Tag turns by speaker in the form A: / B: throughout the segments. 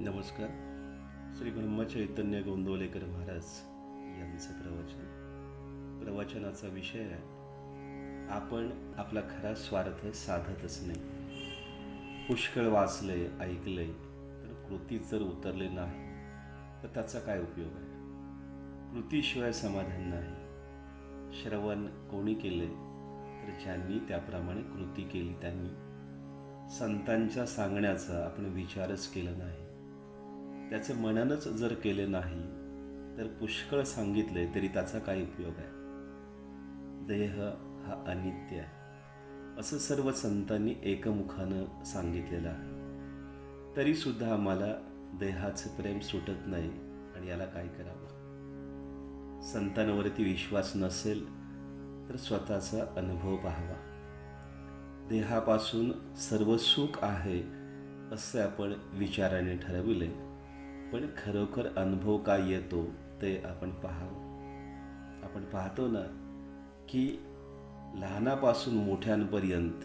A: नमस्कार. श्री ब्रह्मचैतन्य गोंदवलेकर महाराज यांचं प्रवचन. प्रवचनाचा विषय आहे आपण आपला खरा स्वार्थ साधतच नाही. पुष्कळ वाचलंय ऐकलंय तर कृतीत जर उतरले नाही तर त्याचा काय उपयोग आहे? कृतीशिवाय समाधान नाही. श्रवण कोणी केले तर ज्यांनी त्याप्रमाणे कृती केली त्यांनी. संतांच्या सांगण्याचा आपण विचारच केला नाही. त्याचं मननच जर केले नाही तर पुष्कळ सांगितले तरी त्याचा काय उपयोग आहे? देह हा अनित्य आहे. असं सर्व संतांनी एकमुखानं सांगितलेलं आहे. तरीसुद्धा आम्हाला देहाचं प्रेम सुटत नाही आणि याला काय करावं? संतांवरती विश्वास नसेल तर स्वतःचा अनुभव पाहावा. देहापासून सर्व सुख आहे असे आपण विचाराने ठरविले पण खरोखर अनुभव काय येतो ते आपण पाहावं. आपण पाहतो ना की लहानापासून मोठ्यांपर्यंत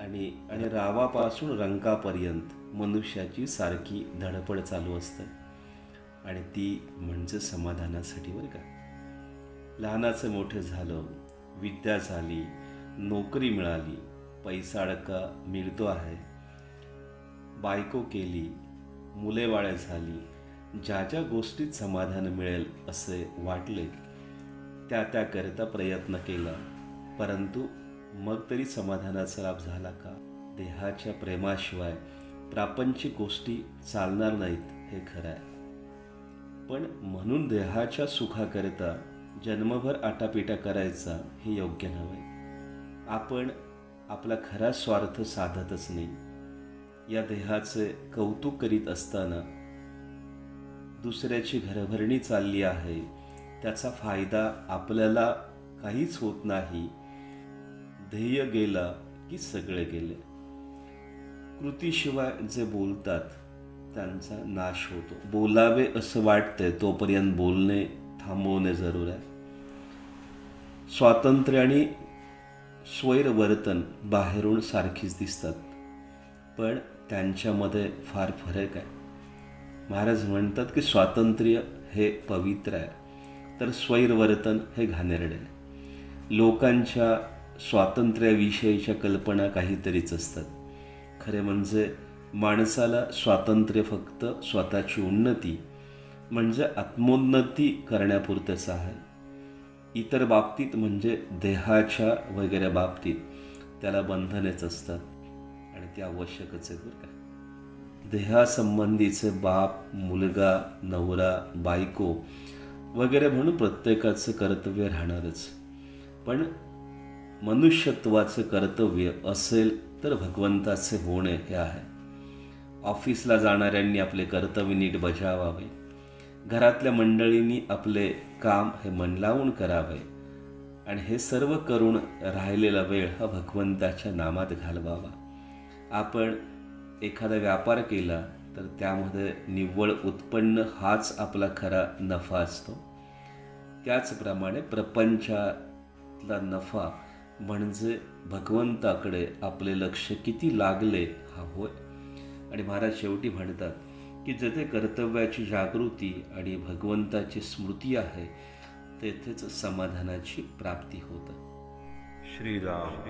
A: आणि आणि रावापासून रंकापर्यंत मनुष्याची सारखी धडपड चालू असते. आणि ती म्हणजे समाधानासाठी बरं का. लहानाचं मोठं झालं विद्या झाली नोकरी मिळाली पैसा अडका मिळतो आहे. बायको केली मुले झाली. ज्या ज्या गोष्टीत समाधान मिळेल असे वाटले त्या त्याकरिता प्रयत्न केला. परंतु मग तरी समाधानाचा लाभ झाला का? देहाच्या प्रेमाशिवाय प्रापंचिक गोष्टी चालणार नाहीत हे खरं आहे पण म्हणून देहाच्या सुखाकरिता जन्मभर आटापिटा करायचा हे योग्य नव्हे. आपण आपला खरा स्वार्थ साधतच नाही. या देहाचे कौतुक करीत असताना दुसऱ्याची घरभरणी चालली आहे. त्याचा फायदा आपल्याला काहीच होत नाही. ध्येय गेला की सगळे गेले. कृतीशिवाय जे बोलतात त्यांचा नाश होतो. बोलावे असं वाटतंय तोपर्यंत बोलणे थांबवणे जरूर आहे. स्वातंत्र्य आणि स्वैरवर्तन बाहेरून सारखीच दिसतात. पण त्यांच्यामध्ये फार फरक आहे. महाराज म्हणतात की स्वातंत्र्य हे पवित्र आहे. तर स्वैरवर्तन हे घाणेरडे आहे. लोकांच्या स्वातंत्र्याविषयीच्या कल्पना काहीतरीच असतात. खरे म्हणजे माणसाला स्वातंत्र्य फक्त स्वतःची उन्नती म्हणजे आत्मोन्नती करण्यापुरतंच आहे इतर बाबतीत म्हणजे देहाच्या वगैरे बाबतीत त्याला बंधनेच असतात. ते आवश्यकच आहे बरं का. देहासंबंधीचं बाप मुलगा नवरा बायको वगैरे म्हणून प्रत्येकाचं कर्तव्य राहणारच. पण मनुष्यत्वाचं कर्तव्य असेल तर भगवंताचे होणे हे आहे. ऑफिसला जाणाऱ्यांनी आपले कर्तव्य नीट बजावावे. घरातल्या मंडळींनी आपले काम हे मन लावून करावे. आणि हे सर्व करून राहिलेला वेळ हा भगवंताच्या नामात घालवावा. आपण एखादा व्यापार केला तर त्यामध्ये निव्वळ उत्पन्न हाच आपला खरा नफा असतो. त्याचप्रमाणे प्रपंचातला नफा म्हणजे भगवंताकडे आपले लक्ष किती लागले हा होय. आणि महाराज शेवटी म्हणतात की जेथे कर्तव्याची जागृती आणि भगवंताची स्मृती आहे तेथेच समाधानाची प्राप्ती होतं.
B: श्रीराम.